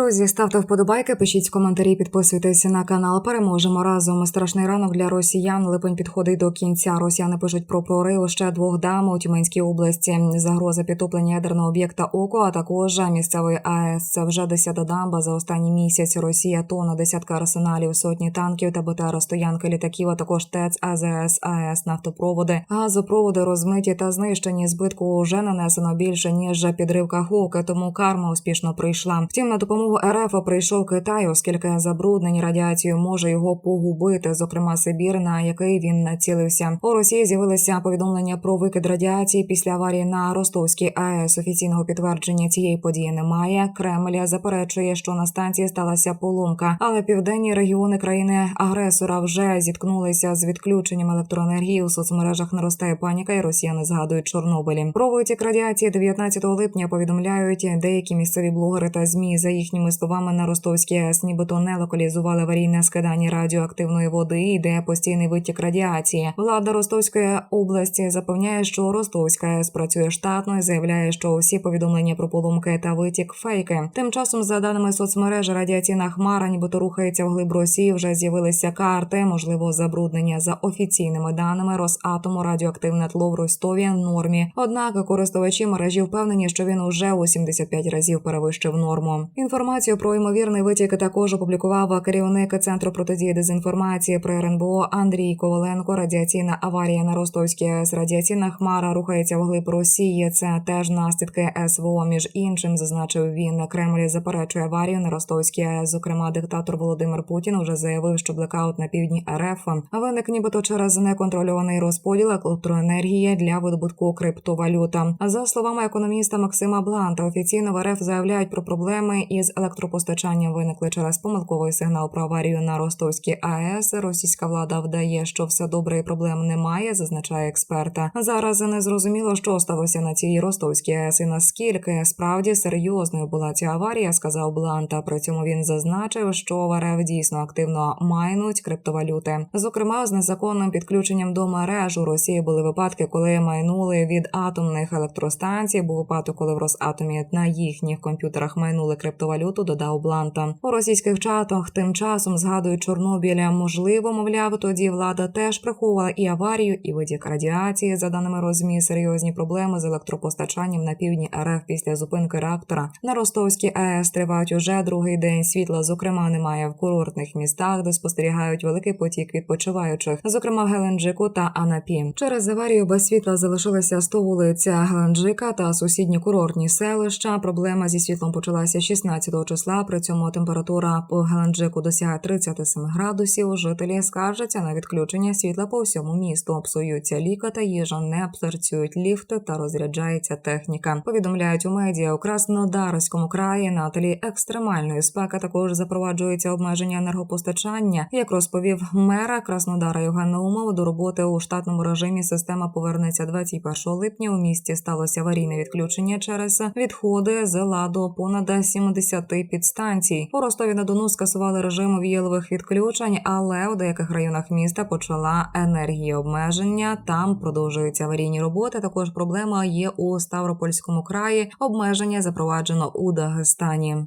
Друзі, ставте вподобайки, пишіть коментарі, підписуйтесь на канал. Переможемо разом. Страшний ранок для росіян. Липень підходить до кінця. Росіяни пишуть про прорив ще двох дам у Тюменській області. Загроза підтоплення ядерного об'єкта ОКО, а також місцевої АЕС. Це вже десята дамба за останній місяць. Росія тона десятка арсеналів, сотні танків та БТР стоянки літаків, а також ТЕЦ, АЗС, АЕС, нафтопроводи, газопроводи розмиті та знищені. Збитку вже нанесено більше ніж підривка Хоки, тому карма успішно прийшла. Втім, на допомогу РФ прийшов Китай, оскільки забруднені радіацією може його погубити, зокрема Сибір, на який він націлився. У Росії з'явилися повідомлення про викид радіації після аварії на Ростовській АЕС. Офіційного підтвердження цієї події немає. Кремль заперечує, що на станції сталася поломка, але південні регіони країни агресора вже зіткнулися з відключенням електроенергії. У соцмережах наростає паніка, і росіяни згадують Чорнобилі. Про витік радіації 19 липня повідомляють деякі місцеві блогери та змі за їхніми словами на Ростовській АЕС, нібито не локалізували аварійне скидання радіоактивної води. Йде постійний витік радіації. Влада Ростовської області запевняє, що Ростовська АЕС працює штатно і заявляє, що всі повідомлення про поломки та витік фейки. Тим часом, за даними соцмережі, радіаційна хмара, нібито рухається вглиб Росії. Вже з'явилися карти, можливо, забруднення за офіційними даними Росатому радіоактивне тло в Ростові нормі. Однак користувачі мережі впевнені, що він уже у 75 разів перевищив норму. Інформацію про ймовірний витік також опублікував керівник центру протидії дезінформації при РНБО Андрій Коваленко. Радіаційна аварія на Ростовській АЕС. Радіаційна хмара рухається вглиб Росії. Це теж наслідки СВО. Між іншим зазначив він. Кремль заперечує аварію на Ростовській АЕС. Зокрема, диктатор Володимир Путін вже заявив, що блекаут на півдні РФ виник нібито через неконтрольований розподіл електроенергії для видобутку криптовалюта. За словами економіста Максима Бланта, офіційно в РФ заявляють про проблеми із електропостачанням. Виникли через помилковий сигнал про аварію на Ростовській АЕС. Російська влада вдає, що все добре і проблем немає, зазначає експерта. Зараз не зрозуміло, що сталося на цій Ростовській АЕС і наскільки справді серйозною була ця аварія, сказав Бланта. При цьому він зазначив, що в РФ дійсно активно майнуть криптовалюти. Зокрема, з незаконним підключенням до мереж у Росії були випадки, коли майнули від атомних електростанцій. Був випадок, коли в Росатомі на їхніх комп'ютерах майнули криптовалюту. Додав Бланта у російських чатах. Тим часом згадують Чорнобіля. Можливо, мовляв, тоді влада теж приховувала і аварію, і витік радіації. За даними розмі, серйозні проблеми з електропостачанням на півдні РФ після зупинки реактора на Ростовській АЕС тривають уже другий день. Світла, зокрема, немає в курортних містах, де спостерігають великий потік відпочиваючих, зокрема в Геленджику та Анапі. Через аварію без світла залишилися 100 вулиця Геленджика та сусідні курортні селища. Проблема зі світлом почалася 16 числа. При цьому температура по Геленджику досягає 37 градусів. Жителі скаржаться на відключення світла по всьому місту. Псуються ліка та їжа, не працюють ліфти та розряджається техніка. Повідомляють у медіа у Краснодарському краї на тлі екстремальної спеки також запроваджується обмеження енергопостачання. Як розповів мера Краснодара Євген Наумов, до роботи у штатному режимі система повернеться 21 липня. У місті сталося аварійне відключення через відходи з ладу понад 70 підстанцій. У Ростові на Дону скасували режим віялових відключень, але у деяких районах міста почала енергія обмеження. Там продовжуються аварійні роботи. Також проблема є у Ставропольському краї. Обмеження запроваджено у Дагестані.